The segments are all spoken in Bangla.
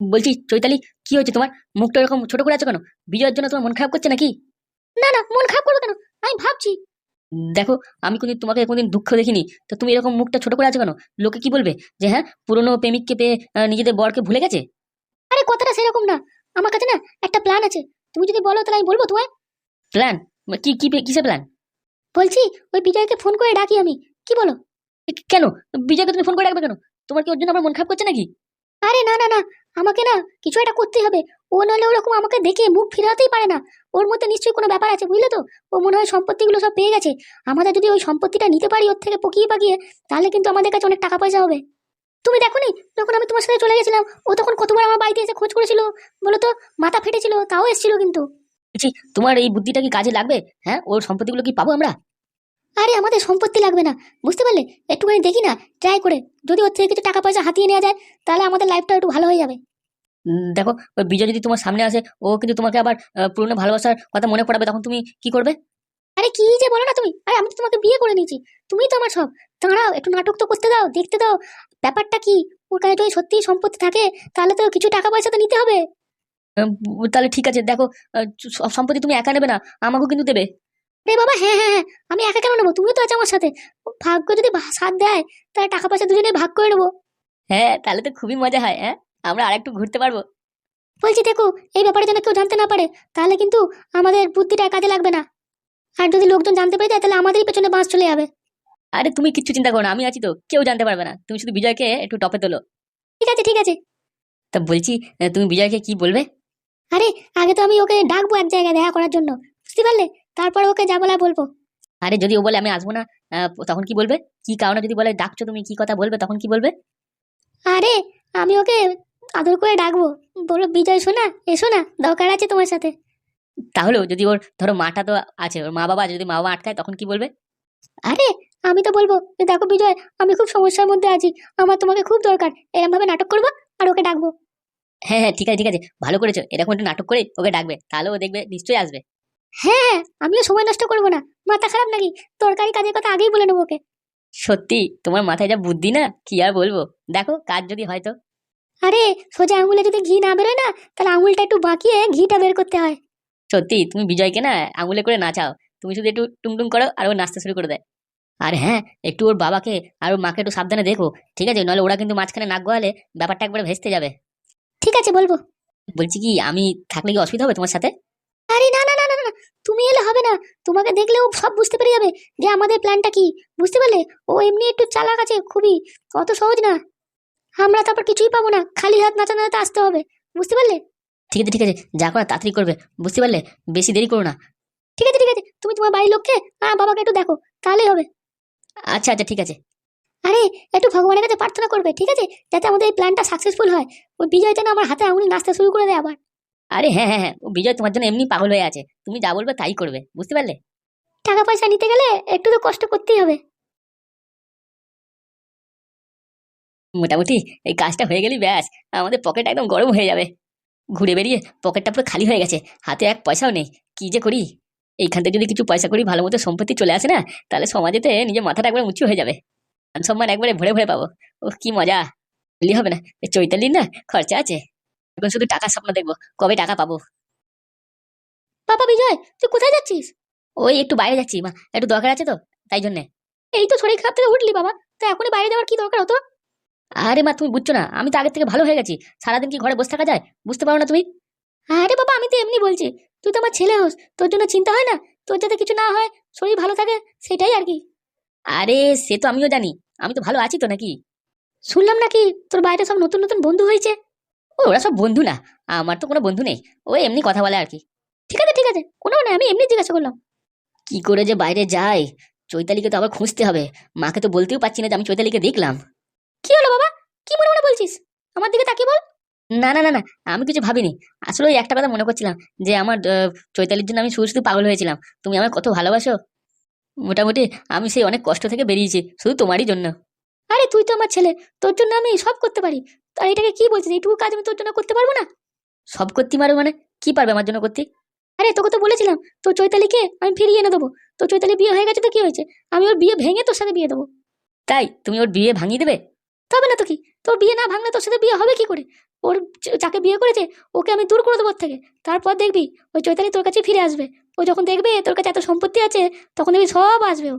বলছি চৈতালি কি হয়েছে তোমার? মুখটা এরকম ছোট করে আছে কেন? বিজয়ের জন্য তোমার মন খারাপ করছে নাকি? না না মন খারাপ করব কেন? আমি ভাবছি। দেখো আমি কোনদিন তোমাকে কোনদিন দুঃখ দেখিনি। তো তুমি এরকম মুখটা ছোট করে আছো কেন? লোকে কি বলবে? যে হ্যাঁ পুরনো প্রেমিককে পেয়ে নিজেদের বরকে ভুলে গেছে? আরে কথাটা সেরকম না। আমার কাছে না একটা প্ল্যান আছে। তুমি যদি বলো তাহলে আমি বলব তোমায়। প্ল্যান কি কি কিসের প্ল্যান বলছি ওই বিজয়কে ফোন করে ডাকি আমি। কি বলো? কেন? বিজয়কে তুমি ফোন করে ডাকবে কেন? তোমার কি ওর জন্য আমার মন খারাপ করছে নাকি? আরে না না না। আমাকে না কিছু একটা করতেই হবে। ও নাহলে ওরকম আমাকে দেখে মুখ ফিরাতেই পারে না। ওর মধ্যে নিশ্চয়ই কোনো ব্যাপার আছে বুঝলে তো? ও মনে হয় সম্পত্তিগুলো সব পেয়ে গেছে। আমাদের যদি ওই সম্পত্তিটা নিতে পারি ওর থেকে পকিয়ে পাকিয়ে তাহলে কিন্তু আমাদের কাছে অনেক টাকা পয়সা হবে। তুমি দেখো নি যখন আমি তোমার সাথে চলে গেছিলাম ও তখন কতবার আমার বাড়িতে এসে খোঁজ করেছিল বলো তো? মাথা ফেটেছিল তাও এসেছিল কিন্তু। তোমার এই বুদ্ধিটা কি কাজে লাগবে? হ্যাঁ ওর সম্পত্তিগুলো কি পাবো আমরা? আরে আমাদের সম্পত্তি লাগবে না। বুঝতে পারলে? একটুখানি দেখি না ট্রাই করে। যদি ওর থেকে কিছু টাকা পয়সা হাতিয়ে নেওয়া যায় তাহলে আমাদের লাইফটা একটু ভালো হয়ে যাবে। দেখো ওই বিজয় যদি তোমার সামনে আসে ও কিন্তু তোমাকে আবার পুরনো ভালোবাসার কথা মনে পড়াবে তখন তুমি কি করবে? আরে কি যে বলো না তুমি? আরে আমি তো তোমাকে বিয়ে করে নিয়েছি তুমি তো আমার সব দাঁড়াও একটু নাটক তো করতে দাও দেখতে দাও। ব্যাপারটা কি? ওর কাছে যদি সত্যিই সম্পত্তি থাকে তাহলে তো কিছু টাকা পয়সা তো নিতে হবে। তাহলে ঠিক আছে দেখো সব সম্পত্তি তুমি একা নেবে না আমাকেও কিন্তু দেবে। রে বাবা হ্যাঁ হ্যাঁ হ্যাঁ আমি একা কেন নেব? তুমিও তো আছো আমার সাথে। ভাগ্য যদি সাথ দেয় তাহলে টাকা পয়সা দুজনে ভাগ করে নেব। হ্যাঁ তাহলে তো খুবই মজা হয় হ্যাঁ? আমরা আরেকটু ঘুরতে পারব। বলছি দেখো এই ব্যাপারে যেন কেউ জানতে না পারে তাহলে কিন্তু আমাদের বুদ্ধিটা কাজে লাগবে না। আর যদি লোকজন জানতে পেরে যায় তাহলে আমাদেরই পেছনে বাস চলে যাবে। আরে তুমি কিচ্ছু চিন্তা করো না আমি আছি তো কেউ জানতে পারবে না। তুমি শুধু বিজয়কে একটু টপে তোলো। ঠিক আছে ঠিক আছে। তা বলছি তুমি বিজয়কে কি বলবে? আরে আগে তো আমি ওকে ডাকবো এক জায়গায় দেখা করার জন্য। বুঝতে পারলে? তারপর ওকে যা বলা বলব। আরে যদি ও বলে আমি আসব না তখন কি বলবে? কি কারণে যদি বলে ডাকছো তুমি কি কথা বলবে তখন কি বলবে? আরে আমি ওকে আদর করে ডাকবো। বলো বিজয় শোনা এসো না দরকার আছে তোমার সাথে। তাহলেও যদি ওর ধরো মাটা তো আছে ওর মা বাবা আছে, যদি মা বাবা আটকায় তখন কি বলবে? আরে আমি তো বলব যে দেখো বিজয় আমি খুব সমস্যার মধ্যে আছি আমার তোমাকে খুব দরকার এরকম ভাবে নাটক করব আর ওকে ডাকবো। হ্যাঁ হ্যাঁ ঠিক আছে ঠিক আছে ভালো করেছ এরকম একটু নাটক করে ওকে ডাকবে তাহলে ও দেখবে নিশ্চয়ই আসবে। হ্যাঁ হ্যাঁ আমিও সময় নষ্ট করব না মাথা খারাপ নাকি? তরকারি কাজের কথা আগেই বলে নেব ওকে। সত্যি তোমার মাথায় যা বুদ্ধি না কি আর বলব? দেখো কাজ যদি হয়তো আরে সোজা আঙুলে যদি ঘি না বেরোয় না তাহলে আঙুলটা একটু বাঁকিয়ে ঘিটা বের করতে হয়। সত্যি তুমি বিজয়কে না আঙুলে করে নাচাও। তুমি শুধু একটু টুংটুং করো আর ও নাচতে শুরু করে দেয়। আর হ্যাঁ একটু ওর বাবাকে আর ওর মাকে একটু সাবধানে দেখো ঠিক আছে? নাহলে ওরা কিন্তু মাঝখানে নাক গোয়ালে ব্যাপারটা একবারে ভেস্তে যাবে। ঠিক আছে বলব। বলছি কি আমি থাকলে কি অসুবিধা হবে তোমার সাথে? আরে না না না না না তুমি এলে হবে না। তোমাকে দেখলে ও সব বুঝতে পেরে যাবে যে আমাদের প্ল্যানটা কি। বুঝতে পারলে? ও এমনি একটু চালাক আছে খুবই অত সহজ না। আমরা তারপর কিছুই পাবো না। খালি হাত নাচা নাচাতে আসতে হবে। বুঝতে পারলে? ঠিক আছে ঠিক আছে। যা করা তাড়াতাড়ি করবে। বুঝতে পারলে? বেশি দেরি করো না। ঠিক আছে ঠিক আছে। তুমি তোমার বাড়ির লোককে আর বাবাকে একটু দেখো। তাহলেই হবে। আচ্ছা আচ্ছা ঠিক আছে। আরে, একটু ভগবানের কাছে প্রার্থনা করবে, ঠিক আছে? যাতে আমাদের এই প্ল্যানটা সাকসেসফুল হয়। ওই বিজয় যেন আমার হাতে আঙুল নাচতে শুরু করে দেয় আবার। আরে হ্যাঁ হ্যাঁ হ্যাঁ। ও বিজয় তোমার জন্য এমনি পাগল হয়ে আছে। তুমি যা বলবে তাই করবে। বুঝতে পারলে? টাকা পয়সা নিতে গেলে একটু তো কষ্ট করতেই হবে। মোটামুটি এই কাজটা হয়ে গেলেই ব্যাস। আমাদের পকেট একদম গরম হয়ে যাবে। ঘুরে বেরিয়ে পকেটটা পুরো খালি হয়ে গেছে। হাতে এক পয়সাও নেই। কি যে করি? এইখান থেকে যদি কিছু পয়সা করি, ভালো মতো সম্পত্তি চলে আসে না, তাহলে সমাজেতে নিজের মাথাটা একবার উঁচু হয়ে যাবে। মান সম্মান একবারে ভরে ভরে পাবো। ও কি মজা। বললি হবে না। চৈতালির না খরচা আছে। এখন শুধু টাকার স্বপ্ন দেখব। কবে টাকা পাবো? বাবা বিজয়, তুই কোথায় যাচ্ছিস? ওই একটু বাইরে যাচ্ছি মা। একটু দরকার আছে তো, তাই জন্যে। এই তো শরীর খারাপ থেকে উঠলি বাবা। তো এখনই বাইরে যাওয়ার কি দরকার হতো? আরে মা, তুমি বুঝছ না, আমি তো আগের থেকে ভালো হয়ে গেছি। সারাদিন কি ঘরে বসে থাকা যায়? বুঝতে পারো না তুমি? আরে বাবা, আমি তো এমনি বলছি, তুই তো আমার ছেলে হোস, তোর জন্য চিন্তা হয় না? তোর যাতে কিছু না হয়, শরীর ভালো থাকে, সেটাই আর কি। আরে সে তো আমিও জানি, আমি তো ভালো আছি তো নাকি? শুনলাম নাকি তোর বাইরে সব নতুন নতুন বন্ধু হয়েছে? ও, ওরা সব বন্ধু না, আমার তো কোনো বন্ধু নেই, ও এমনি কথা বলে আর কি। ঠিক আছে ঠিক আছে কোনো না, আমি এমনি জিজ্ঞাসা করলাম। কি করে যে বাইরে যাই চৈতালিকে তো আবার খুঁজতে হবে, মাকে তো বলতেও পারছি না যে আমি চৈতালিকে দেখলাম। কি হলো বাবা? কি মনে মনে বলছিস? আমার দিকে তাকিয়ে বল। না না না না আমি কিছু ভাবিনি। আসলে ওই একটা কথা মনে করছিলাম যে আমার চৈতালির জন্য আমি শুধু শুধু পাগল হয়েছিলাম। তুমি আমায় কত ভালোবাসো? মোটামুটি আমি সেই অনেক কষ্ট থেকে বেরিয়েছি শুধু তোমারই জন্য। আরে তুই তো আমার ছেলে। তোর জন্য আমি সব করতে পারি। আর এটাকে কি বলছিস? এইটুকু কাজ আমি তোর জন্য করতে পারব না? সব করতে পারব মানে? কি পারবে আমার জন্য করতে? আরে তোকে তো বলেছিলাম তোর চৈতালিকে আমি ফিরিয়ে এনে দেবো। তোর চৈতালি বিয়ে হয়ে গেছে তো কি হয়েছে? আমি ওর বিয়ে ভেঙে তোর সাথে বিয়ে দেবো। তাই? তুমি ওর বিয়ে ভাঙিয়ে দেবে? তবে না তো কি? তোর বিয়ে না ভাঙলে তোর সাথে বিয়ে হবে কি করে? ওর যাকে বিয়ে করেছে ওকে আমি দূর করে দেবো থেকে। তারপর দেখবি ওই চৈতালি তোর কাছে ফিরে আসবে। ও যখন দেখবে তোর কাছে এত সম্পত্তি আছে তখন দেখবি সব আসবে ও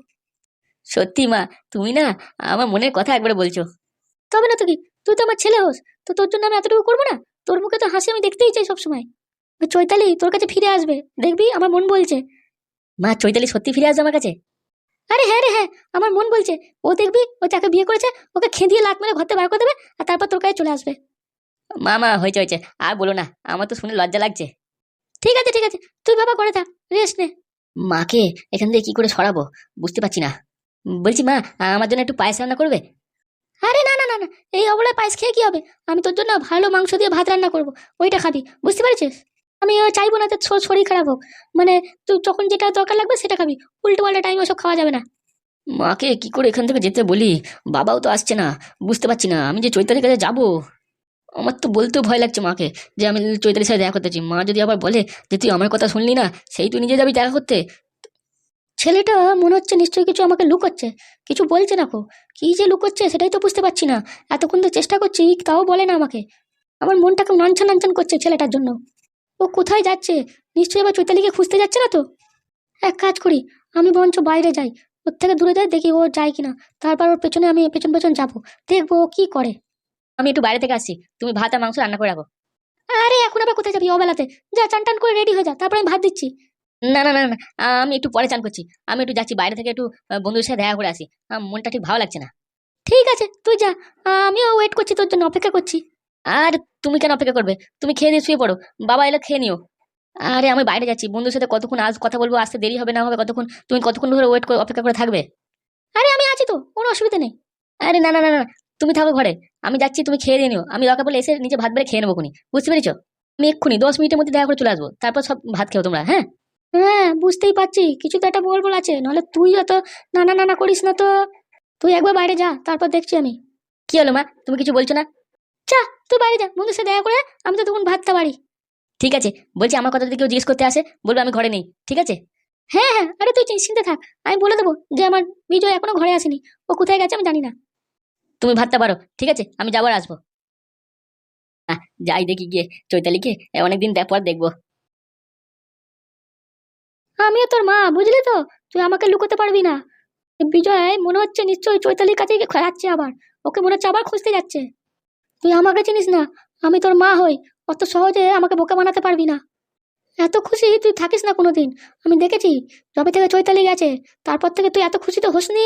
সত্যি মা তুমি না আমার মনের কথা একবারে বলছো। তবে না তো কি? তুই তো আমার ছেলে হোস তো তোর জন্য আমি এতটুকু করব না? তোর মুখে তো হাসি আমি দেখতেই চাই সবসময়। ওই চৈতালি তোর কাছে ফিরে আসবে। দেখবি আমার মন বলছে। মা চৈতালি সত্যি ফিরে আসবে আমার কাছে? আরে হ্যাঁ রে হ্যাঁ আমার মন বলছে। ও দেখবি ও যাকে বিয়ে করেছে ওকে খেদিয়ে লাত মেরে ঘর থেকে বার করে দেবে আর তারপর তোর কাছে চলে আসবে। মা মা হয়েছে হয়েছে। আর বলো না আমার তো শুনে লজ্জা লাগছে। ঠিক আছে ঠিক আছে। তুই বাবা করে থাক রেস্ট নে। মাকে এখান থেকে কি করে সরাবো? বুঝতে পারছি না। বলছি মা আমার জন্য একটু পায়েস রান্না করবে? আরে না না না না এই অবলায় পায়েস খেয়ে কি হবে? আমি তোর জন্য ভালো মাংস দিয়ে ভাত রান্না করব ওইটা খাবি বুঝতে পারছিস? আমি চাইব না শ- শরীর খারাপ হোক। মানে তুই যখন যেটা দরকার লাগবে সেটা খাবি। উল্টো পাল্টা টাইম ওসব খাওয়া যাবে না। মাকে কি করে এখান থেকে যেতে বলি? বাবাও তো আসছে না। বুঝতে পারছি না। আমি যে চৈতালির কাছে যাব? আমার তো বলতেও ভয় লাগছে মাকে যে আমি চৈতালির সাথে দেখা করতেছি মা যদি আবার বলে যে তুই আমার কথা শুনলি না সেই তুই নিজে যাবি দেখা করতে? ছেলেটা মনে হচ্ছে নিশ্চয়ই কিছু আমাকে লুকোচ্ছে। কিছু বলছে না কো। কি যে লুকোচ্ছে সেটাই তো বুঝতে পারছি না। এতক্ষণ তো চেষ্টা করছি তাও বলে না আমাকে। আমার মনটাকে নানছান নানছান করছে ছেলেটার জন্য। ও কোথায় যাচ্ছে? নিশ্চয়ই আবার চৈতালিকে খুঁজতে যাচ্ছে না তো? এক কাজ করি আমি বরঞ্চ বাইরে যাই। ওর থেকে দূরে যাই দেখি ও যায় কিনা। তারপর ওর পেছনে আমি পেছন পেছন যাব। দেখব ও কি করে। আমি একটু বাইরে থেকে আসি তুমি ভাত আর মাংস রান্না করে রাখো। আরে এখন আবার কোথায় যাবি অবেলাতে? যা চান টান করে রেডি হয়ে যা। তারপর আমি ভাত দিচ্ছি। না না না না আমি একটু পরে চান করছি। আমি একটু যাচ্ছি বাইরে থেকে একটু বন্ধুদের সাথে দেখা করে আসি। মনটা ঠিক ভালো লাগছে না। ঠিক আছে তুই যা। আমিও ওয়েট করছি তোর জন্য অপেক্ষা করছি। আর তুমি কেন অপেক্ষা করবে? তুমি খেয়ে দিয়ে শুয়ে পড়ো। বাবা এলে, খেয়ে নিও। আরে, আমি বাইরে যাচ্ছি। বন্ধুর সাথে কতক্ষণ আজ কথা বলব? আসতে দেরি হবে না, হবে কতক্ষণ? তুমি কতক্ষণ ধরে ওয়েট করে অপেক্ষা করে থাকবে? আরে, আমি আছি তো। কোনো অসুবিধা নেই। আরে, না না না না, তুমি থাকো ঘরে। আমি যাচ্ছি, তুমি খেয়ে দিয়ে নিও। আমি দরকার বলে এসে নিজে ভাত বেড়ে খেয়ে নেব খুনি বুঝতে পেরেছ? আমি এক্ষুনি দশ মিনিটের মধ্যে দেখা করে চলে আসব। তারপর সব ভাত খেও তোমরা হ্যাঁ? হ্যাঁ বুঝতেই পারছি। কিছু তো একটা বল বল আছে। নাহলে তুই অত না না না করিস না তো। তুই একবার বাইরে যা, তারপর দেখছি আমি। কি হলো মা? তুমি কিছু বলছো না? তুই বাড়ি যা বন্ধুর সাথে দেখা করে আমি তো তখন ভাতটা বাড়ি। ঠিক আছে বলছি আমার কথা যদি কেউ জিজ্ঞেস করতে আসে বলব আমি ঘরে নেই ঠিক আছে? হ্যাঁ হ্যাঁ আরে তুই চিন্তা থাক আমি বলে দেবো যে আমার বিজয় এখনও ঘরে আসেনি ও কোথায় গেছে আমি জানি না। তুমি ভাতটা পারো ঠিক আছে আমি যাবার আসব। যাই দেখি গিয়ে চৈতালিকে এ, অনেকদিন পর দেখব। আমিও তোর মা বুঝলি তো? তুই আমাকে লুকোতে পারবি না। বিজয় মনে হচ্ছে নিশ্চয়ই চৈতালির কাছে গিয়ে খেলাচ্ছে আবার ওকে মনে হচ্ছে আবার খুঁজতে যাচ্ছে। তুই আমাকে চিনিস না? আমি তোর মা হই অত সহজে আমাকে বোকা বানাতে পারবি না। এত খুশি তুই থাকিস না কোনোদিন। আমি দেখেছি যবে থেকে চৈতালি গেছে তারপর থেকে তুই এত খুশি তো হোসনি?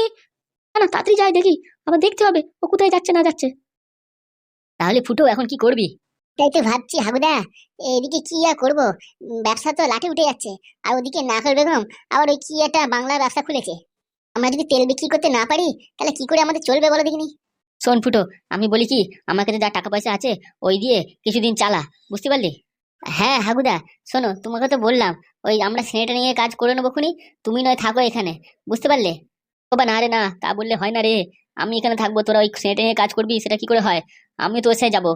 না না তাড়াতাড়ি যাই দেখি। আবার দেখতে হবে ও কোথায় যাচ্ছে না যাচ্ছে। তাহলে ফুটো এখন কি করবি? তাই তো ভাবছি হাগুদা এদিকে কি আর করব? ব্যবসা তো লাঠে উঠে যাচ্ছে। আর ওদিকে নাকল বেগম আবার ওই কি একটা বাংলা ব্যবসা খুলেছে। আমরা যদি তেল বিক্রি করতে না পারি তাহলে কি করে আমাদের চলবে বলো দেখিনি? শোন ফুটো, আমি বলি কি, আমার কাছে যা টাকা পয়সা আছে, ওই দিয়ে কিছুদিন চালা, বুঝতে পারলি? হ্যাঁ হাগুদা, শোনো, তোমাকে তো বললাম, ওই আমরা সিনেটা নিয়ে কাজ করে নেব খুনি, তুমি নয় থাকো এখানে, বুঝতে পারলে? ও বা না রে না, তা বললে হয় না রে, আমি এখানে থাকব, তোরা ওই সিনেটা নিয়ে কাজ করবি, সেটা কি করে হয়? আমি তোর সাথে যাব।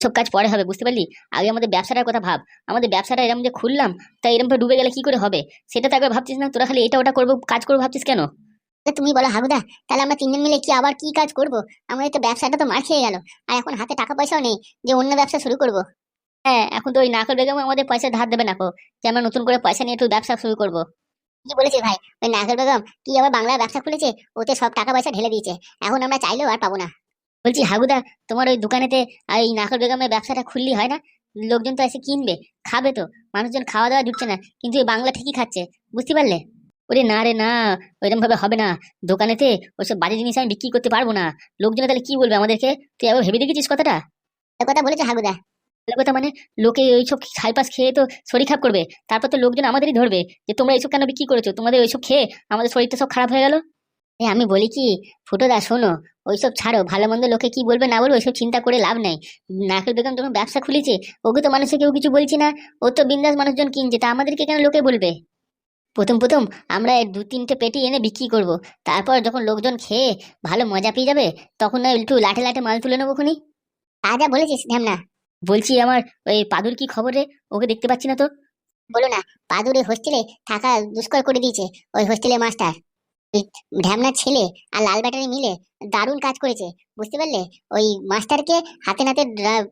সব কাজ পরে হবে, বুঝতে পারলি? আগে আমাদের ব্যবসাটার কথা ভাব, আমাদের ব্যবসাটা এরকম যে খুললাম, তা এরকম ভাবে ডুবে গেলে কি করে হবে? সেটা তো একবার ভাবছিস না, তোরা খালি এটা ওটা করব, কাজ করব ভাবছিস কেন? তা তুমি বলো হাগুদা তাহলে আমরা তিনজন মিলে কি আবার কি কাজ করব? আমাদের তো ব্যবসাটা তো মার খেয়ে গেল। আর এখন হাতে টাকা পয়সাও নেই যে অন্য ব্যবসা শুরু করব। হ্যাঁ এখন তো ওই নাকল বেগম আমাদের পয়সা ধার দেবে না কো। যে আমরা নতুন করে পয়সা নিয়ে একটু ব্যবসা শুরু করব। কি বলেছে ভাই? ওই নাগর বেগম কি আবার বাংলা ব্যবসা খুলেছে? ওতে সব টাকা পয়সা ঢেলে দিয়েছে। এখন আমরা চাইলেও আর পাবো না। বলছি হাগুদা তোমার ওই দোকানেতে আর এই নাকল বেগমের ব্যবসাটা খুললি হয় না? লোকজন তো এসে কিনবে খাবে তো। মানুষজন খাওয়া দাওয়া জুটছে না কিন্তু এই বাংলা ঠিকই খাচ্ছে। বুঝতে পারলে? ওরে না রে না ওইরকম ভাবে হবে না। দোকানেতে ওইসব বাজে জিনিস আমি বিক্রি করতে পারব না। লোকজন তাহলে কি বলবে আমাদেরকে? তুই আবার ভেবে দেখেছিস কথাটা? কথা বলেছে হাগুদা। ভালো কথা মানে লোকে ওইসব খাইপাস খেয়ে তো শরীর খারাপ করবে। তারপর তো লোকজন আমাদেরই ধরবে যে তোমরা এইসব কেন বিক্রি করেছ? তোমাদের ওইসব খেয়ে আমাদের শরীরটা সব খারাপ হয়ে গেল? আমি বলি কি ফুটোদা শোনো ওইসব ছাড়ো। ভালো মন্দ লোকে কি বলবে না বলবে ওইসব চিন্তা করে লাভ নাই। নাকেল বেগম যখন ব্যবসা খুলেছে? ওকে তো মানুষে কেউ কিছু বলছি না। ও তো বিন্দাস মানুষজন কিনছে। তা আমাদেরকে কেন লোকে বলবে? প্রথম প্রথম আমরা দু তিনটে পেটি এনে বিক্রি করব। তারপর যখন লোকজন খেয়ে ভালো মজা পেয়ে যাবে তখন না একটু লাঠে লাঠে মাল তুলে নেব খুনি। তা যা বলেছিস ঢ্যামনা বলছি আমার ওই পাদুর কি খবরে রে? ওকে দেখতে পাচ্ছি না তো। বলো না পাদুরে হোস্টেলে থাকা দুষ্কর করে দিয়েছে ওই হোস্টেলের মাস্টার ঢ্যামনার ছেলে আর লাল ব্যাটারি মিলে দারুণ কাজ করেছে। বুঝতে পারলে? ওই মাস্টারকে হাতে নাতে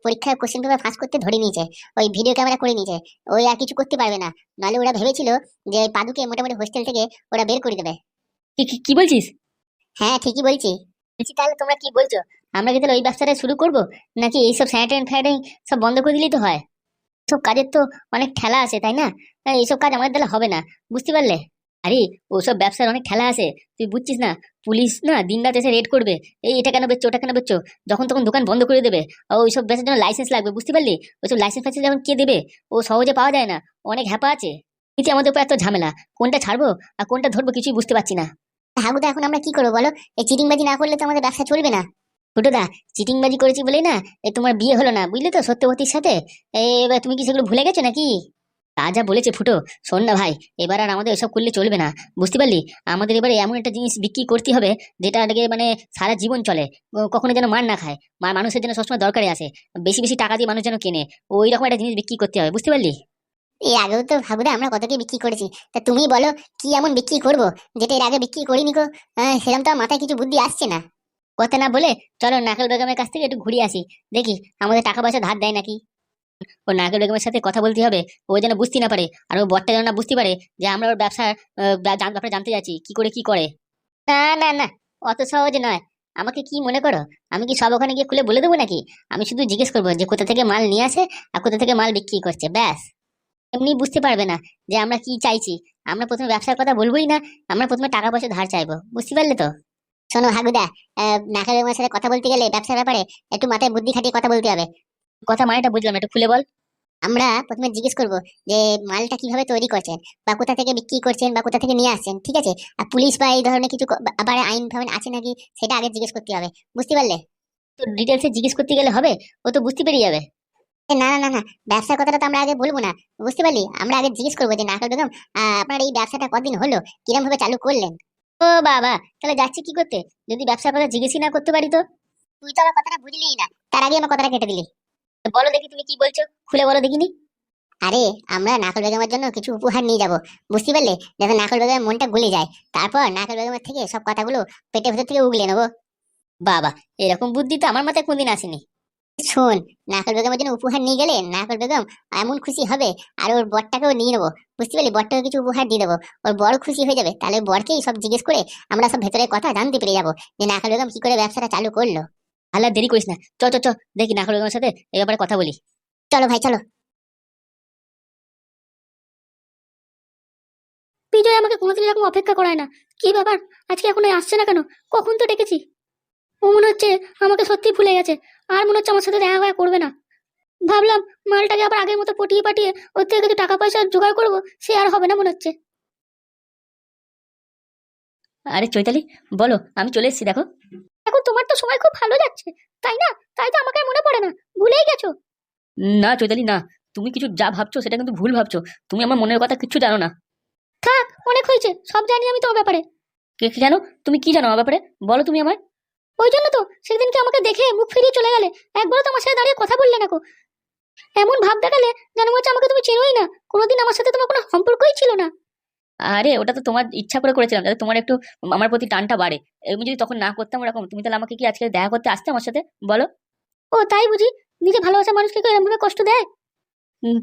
পরীক্ষার কোশ্চেন পেপার ফাঁস করতে ধরে নিয়েছে। ওই ভিডিও ক্যামেরা করে নিয়েছে। ওই আর কিছু করতে পারবে না। নাহলে ওরা ভেবেছিল যে ওই পাদুকে মোটামুটি হোস্টেল থেকে ওরা বের করে দেবে। কি- বলছিস? হ্যাঁ ঠিকই বলছি। বলছি তাহলে তোমরা কি বলছো? আমরা কি তাহলে ওই ব্যবসাটা শুরু করব? নাকি এইসব স্যানিটারি ফ্যানিটাইন সব বন্ধ করে দিলেই তো হয়? সব কাজের তো অনেক ঠেলা আছে তাই না? এইসব কাজ আমাদের দ্বারা হবে না। বুঝতে পারলে? আরে ওসব ব্যবসার অনেক ঠেলা আছে তুই বুঝছিস না? পুলিশ না দিন রাত এসে রেড করবে। এই এটা কেন বেচছো ওটা কেন বেচছো? যখন তখন দোকান বন্ধ করে দেবে। আর ওইসব ব্যবসার জন্য লাইসেন্স লাগবে বুঝতে পারলি? ওইসব লাইসেন্স ফাইসেন্স যখন কে দেবে? ও সহজে পাওয়া যায় না। অনেক হ্যাপা আছে। কিন্তু আমাদের উপর এত ঝামেলা। কোনটা ছাড়বো আর কোনটা ধরবো কিছুই বুঝতে পারছি না। হাগুদা এখন আমরা কি করব বলো? এই চিটিংবাজি না করলে তো আমাদের ব্যবসা চলবে না। ফুটোদা চিটিংবাজি করেছি বলেই না এই তোমার বিয়ে হলো না বুঝলে তো সত্যবতীর সাথে? এবার তুমি কি সেগুলো ভুলে গেছো নাকি? তা যা বলেছে ফুটো শোন না ভাই এবার আর আমাদের এসব করলে চলবে না বুঝতে পারলি? আমাদের এবারে এমন একটা জিনিস বিক্রি করতে হবে যেটা আগে মানে সারা জীবন চলে কখনো যেন মার না খায় মা মানুষের জন্য সবসময় দরকারে আসে বেশি বেশি টাকা দিয়ে মানুষ যেন কেনে ওই রকম একটা জিনিস বিক্রি করতে হবে বুঝতে পারলি? এই আগেও তো ভাবুদা আমরা কত কি বিক্রি করেছি তা তুমি বলো কি এমন বিক্রি করব যেটা এর আগে বিক্রি করিনি গো আহ, সেরকম তো মাথায় কিছু বুদ্ধি আসছে না। কথা না বলে চলো নাকাল বেগমের কাছ থেকে একটু ঘুরে আসি দেখি আমাদের টাকা পয়সা ধার দেয় নাকি। ও নাকাল বেগমের সাথে কথা বলতে হবে। ও যেন বুঝতে না পারে। আর ও বরটা যেন না বুঝতে পারে যে আমরা ওর ব্যবসার ব্যাপারে জানতে যাচ্ছি। কি করে কি করে? না না না, অত সহজ নয়। আমাকে কি মনে করো? আমি কি সব ওখানে গিয়ে খুলে বলে দেবো নাকি? আমি শুধু জিজ্ঞেস করব যে কোথা থেকে মাল নিয়ে আসে আর কোথা থেকে মাল বিক্রি করছে, ব্যাস। এমনি বুঝতে পারবে না যে আমরা কি চাইছি। আমরা প্রথমে ব্যবসার কথা বলবোই না, আমরা প্রথমে টাকা পয়সা ধার চাইব। বুঝতে পারলে তো? শোনো, হাগুদা বেগমের সাথে কথা বলতে গেলে ব্যবসার ব্যাপারে একটু মাথায় বুদ্ধি খাটিয়ে কথা বলতে হবে। কথা মানেটা বুঝলাম একটু খুলে বল। আমরা প্রথমে জিজ্ঞেস করব যে মালটা কীভাবে তৈরি করছেন বা কোথা থেকে বিক্রি করছেন বা কোথা থেকে নিয়ে আসছেন ঠিক আছে? আর পুলিশ বা এই ধরনের কিছু ক- আবার আইন ফাইন আছে নাকি সেটা আগে জিজ্ঞেস করতে হবে বুঝতে পারলে? তো ডিটেলসে জিজ্ঞেস করতে গেলে হবে? ও তো বুঝতে পেরে যাবে। এ, না না না না ব্যবসার কথাটা তো আমরা আগে বলব না বুঝতে পারলি? আমরা আগে জিজ্ঞেস করব যে নাকাল বেগম আহ, আপনার এই ব্যবসাটা কদিন হলো? কিরম ভাবে চালু করলেন? ও বাবা তাহলে যাচ্ছি কি করতে? যদি ব্যবসার কথা জিজ্ঞেসই না করতে পারি তো? তুই তো আমার কথাটা বুঝলি না তার আগে আমার কথাটা কেটে দিলি। বলো দেখি তুমি কি বলছো। খুলে বলো দেখিনি। আরে, আমরা নাকল বেগমের জন্য কিছু উপহার নিয়ে যাব। বুঝতে পারলে? যাতে নাকল বেগমের মনটা গলে যায়। তারপর নাকল বেগমের থেকে সব কথাগুলো পেটের ভেতর থেকে উগলে নেব। বাবা, এরকম বুদ্ধি তো আমার মাথায় কোনদিন আসেনি। শোন নাকল বেগমের জন্য উপহার নিয়ে গেলে নাকল বেগম এমন খুশি হবে, আর ওর বরটাকেও নিয়ে নেব। বুঝতে পারলি? বরটাকে কিছু উপহার দিয়ে দেবো। ওর বড় খুশি হয়ে যাবে। তাহলে বরকেই সব জিজ্ঞেস করে আমরা সব ভেতরের কথা জানতে পেরে যাব যে নাকল বেগম কি করে ব্যবসাটা চালু করল। আল্লাহ দেরি করিস না। চ চ দেখি নাকল বেগমের সাথে এই ব্যাপারে কথা বলি। চলো ভাই, চলো। বিজয় আমাকে কোনোদিন এরকম অপেক্ষা করায় না। কি ব্যাপার? আজকে এখনও আসছে না কেন? কখন তো ডেকেছি। ও মনে হচ্ছে আমাকে সত্যি ভুলে গেছে। আর মনে হচ্ছে আমার সাথে দেখা হয়ে করবে না। ভাবলাম মালটাকে আবার আগের মতো পটিয়ে পাঠিয়ে ওর থেকে কিছু টাকা পয়সা জোগাড় করব, সে আর হবে না মনে হচ্ছে। আরে চৈতালি, বলো, আমি চলে এসেছি, দেখো। এখন তোমার তো সময় খুব ভালো যাচ্ছে তাই না? তাই তো আমাকে মনে পড়ে না ভুলেই গেছো। না চৈতালি না। তুমি কিছু যা ভাবছ সেটা কিন্তু ভুল ভাবছ। তুমি আমার মনের কথা কিচ্ছু জানো না। থাক অনেক হয়েছে সব জানি আমি তোমার ব্যাপারে। কে কি জানো? তুমি কি জানো আমার ব্যাপারে? বলো তুমি আমায়। ওই জন্য তো সেদিনকে আমাকে দেখে মুখ ফিরিয়ে চলে গেলে? একবারও তোমার সাথে দাঁড়িয়ে কথা বললে না কো? এমন ভাব দেখালে যেন মনে হচ্ছে আমাকে তুমি চেনোই না। কোনোদিন আমার সাথে তোমার কোনো সম্পর্কই ছিল না। আরে ওটা তো তোমার ইচ্ছা করে করেছিলাম। যাতে তোমার একটু আমার প্রতি টানটা বাড়ে। আমি যদি তখন না করতাম ওরকম তুমি তাহলে আমাকে কি আজকে দেখা করতে আসতে আমার সাথে? বলো। ও তাই বুঝি? নিজে ভালোবাসা মানুষকে কেউ এরকমভাবে কষ্ট দেয়?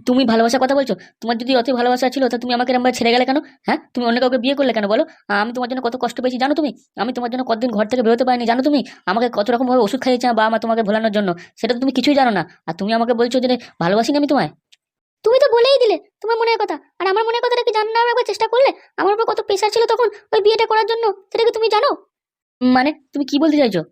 তুমি ভালোবাসার কথা বলছো? তোমার যদি অত ভালোবাসা ছিল তা তুমি আমাকে এরকম ছেড়ে গেলে কেন? হ্যাঁ? তুমি অন্য কাউকে বিয়ে করলে কেন? বলো। আমি তোমার জন্য কত কষ্ট পেয়েছি জানো তুমি? আমি তোমার জন্য কতদিন ঘর থেকে বেরোতে পারিনি জানো তুমি? আমাকে কত রকম ভাবে ওষুধ খাইয়েছে আমার মা তোমাকে ভোলানোর জন্য। সেটা তো তুমি কিছুই জানো না। আর তুমি আমাকে বলছো যে ভালোবাসি না আমি তোমায়? তুমি তো বলেই দিলে তোমার মনের কথা। আর আমার মনের কথাটা কি জানার একবার চেষ্টা করলে? আমার উপর কত প্রেশার ছিল তখন ওই বিয়েটা করার জন্য সেটা কি তুমি জানো? মানে তুমি কি বলতে চাইছো?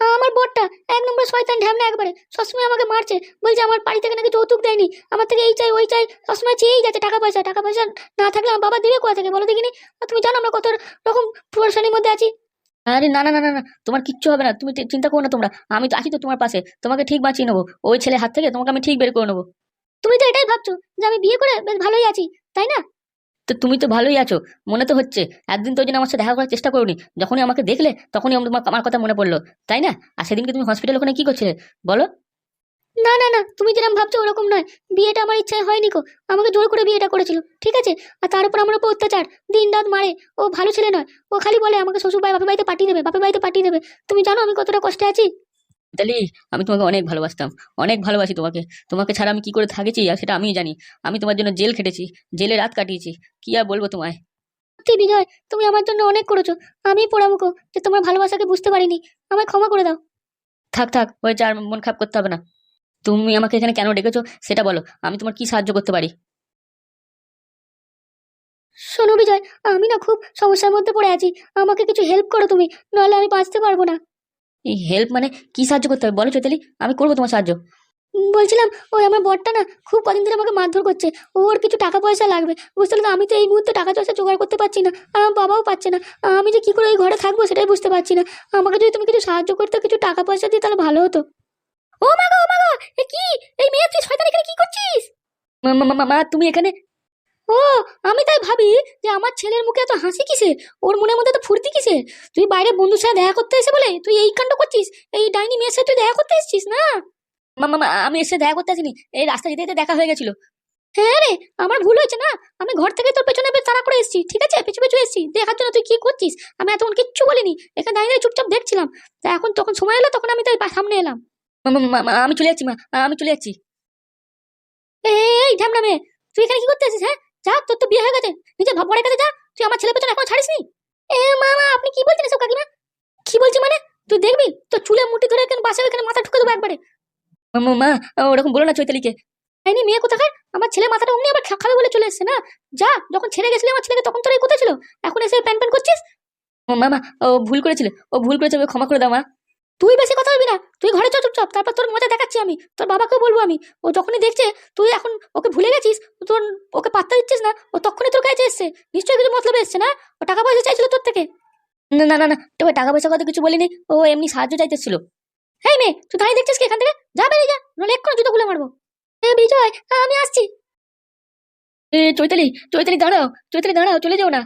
আমার বরটা এক নম্বর শয়তান ঢ্যামনা একবারে সবসময় আমাকে মারছে। বলছে আমার বাড়ি থেকে নাকি যৌতুক দেয়নি। আমার থেকে এই চাই ওই চাই সবসময় চেয়েই যাচ্ছে টাকা পয়সা। টাকা পয়সা না থাকলে আমার বাবা দিবে কোথা থেকে বলো দেখিনি? আর তুমি জানো আমরা কত রকম পরেশানির মধ্যে আছি। আরে না না না না না তোমার কিচ্ছু হবে না। তুমি চিন্তা করো না তোমরা। আমি তো আছি তো তোমার পাশে। তোমাকে ঠিক বাঁচিয়ে নেব। ওই ছেলে হাত থেকে তোমাকে আমি ঠিক বের করে নেব। তুমি তো এটাই ভাবছ যে আমি বিয়ে করে বেশ ভালোই আছি তাই না? তো তুমি তো ভালোই আছো মনে তো হচ্ছে। একদিন তো ওই জন্য আমার সাথে দেখা করার চেষ্টা করোনি। যখনই আমাকে দেখলে তখনই আমার কথা মনে পড়ল তাই না? আর সেদিনকে তুমি হসপিটাল ওখানে কি করছিলে? বলো। না না না তুমি যেরকম ভাবছ ওরকম নয়। বিয়েটা আমার ইচ্ছায় হয়নি কো আমাকে জোর করে বিয়েটা করেছিল ঠিক আছে? আর তার উপর আমার উপর অত্যাচার। দিন রাত মারে। ও ভালো ছেলে নয়। ও খালি বলে আমাকে শ্বশুর বাড়ি বাপের বাড়িতে পাঠিয়ে দেবে বাপের বাড়িতে পাঠিয়ে দেবে। তুমি জানো আমি কতটা কষ্টে আছি? চৈতালি আমি তোমাকে অনেক ভালোবাসতাম অনেক ভালোবাসি তোমাকে। তোমাকে ছাড়া আমি কি করে থাকেছি আর সেটা আমিই জানি। আমি তোমার জন্য জেল খেটেছি জেলে রাত কাটিয়েছি। কি আর বলব তোমায়? সত্যি বিজয় তুমি আমার জন্য অনেক করেছ। আমি পোড়ামুখো যে তোমার ভালোবাসাকে বুঝতে পারিনি। আমায় ক্ষমা করে দাও। থাক থাক ওই চার মন খারাপ করতে হবে না। তুমি আমাকে এখানে কেন ডেকেছো সেটা বলো আমি তোমার কি সাহায্য করতে পারি? শোনো বিজয় আমি না খুব সমস্যার মধ্যে পড়ে আছি। আমাকে কিছু হেল্প করো তুমি নাহলে আমি বাঁচতে পারব না। এই হেল্প মানে কি সাহায্য করতে হবে? বলো চৈতালি, আমি করব তোমার সাহায্য। বলছিলাম, ওই আমার বরটা না খুব কদিন ধরে আমাকে মারধর করছে। ওর কিছু টাকা পয়সা লাগবে। বুঝতে পারলে আমি তো এই মুহূর্তে টাকা পয়সা জোগাড় করতে পারছি না আর আমার বাবাও পাচ্ছে না। আমি যে কি করে ওই ঘরে থাকব সেটাই বুঝতে পারছি না। আমাকে যদি তুমি কিছু সাহায্য করতে, কিছু টাকা পয়সা দিয়ে, তাহলে ভালো হতো। ও মা গো মা গো, এ কি? এই মেয়ে তুই শয়তান, এখানে কি করছিস? মা, তুমি এখানে ও আমি তাই ভাবি যে আমার ছেলের মুখে এত হাসি কিসে ওর মনের মধ্যে তো ফুর্তি কিসে তুই বাইরে বন্ধুর সাথে দেখা করতে এসে বলে তুই এই কাণ্ড করছিস? এই ডাইনি মেয়ের সাথে তুই দেখা করতে এসেছিস না? মা- মা- মা, আমি এসে দেখা করতে আসিনি। এই রাস্তা যেতে যেতে দেখা হয়ে গেছিল। হ্যাঁ রে আমার ভুল হয়েছে না? আমি ঘর থেকে তোর পেছনে তাড়া করে এসেছি ঠিক আছে? পিছু পিছু এসেছি। দেখার জন্য তুই কি করছিস? আমি এতক্ষণ কিচ্ছু বলিনি। এখানে দাঁড়িয়ে চুপচাপ দেখছিলাম। তা এখন তখন সময় এলো তখন আমি তাই সামনে এলাম। আমি চলে যাচ্ছি মা আমি চলে যাচ্ছি। এই ঢ্যামনা মেয়ে তুই এখানে কি করতে আসিস হ্যাঁ? যা তোর তো বিয়ে হয়ে গেছে। নিজের ভাব কাছে যা তুই আমার ছেলে পেছনে এখন ছাড়িসনি? এ মা আপনি কি বলছেন এসব কাকিমা? কি বলছি মানে? তুই দেখবি তোর চুলে মুঠি ধরে এখানে বাসা এখানে মাথা ঢুকে দেবো একবারে। মা- ওরকম বলো না চৈতালিকে। আইনি মেয়ে কোথাকার? আমার ছেলে মাথাটা অমনি আবার খাবে বলে চলে এসছে না? যা যখন ছেড়ে গেছিলি আমার ছেলেকে তখন তোর কোথায় ছিল? এখন এসে প্যান প্যান করছিস? ও মা মা ও ভুল করেছিল। ও ভুল করেছে ক্ষমা করে দাও মা। তুই বেশি কথা বলবি না। তুই ঘরে চ চুপচাপ, তারপর তোর মজা দেখাচ্ছি আমি, তোর বাবাকেও বলব আমি। ও যখনই দেখছে, তুই এখন ওকে ভুলে গেছিস, তোর, ওকে পাত্তা দিচ্ছিস না, ও তখনই তোর কাছে এসছে। নিশ্চয়ই কিছু মতলব এসছে, না? ও টাকা পয়সা চাইছিল তোর থেকে। না না না না, তোকে টাকা পয়সা কথা কিছু বলিনি, ও এমনি সাহায্য চাইতেছিল। হ্যাঁ মেয়ে, তুই দাঁড়িয়ে দেখছিস কি এখান থেকে? যা বেরিয়ে যা নলে এক্ষুনি জুতো খুলে মারবো। এ, বিজয় আমি আসছি। এ, চৈতালি চৈতালি, দাঁড়াও চৈতালি, দাঁড়াও, চলে যাও না।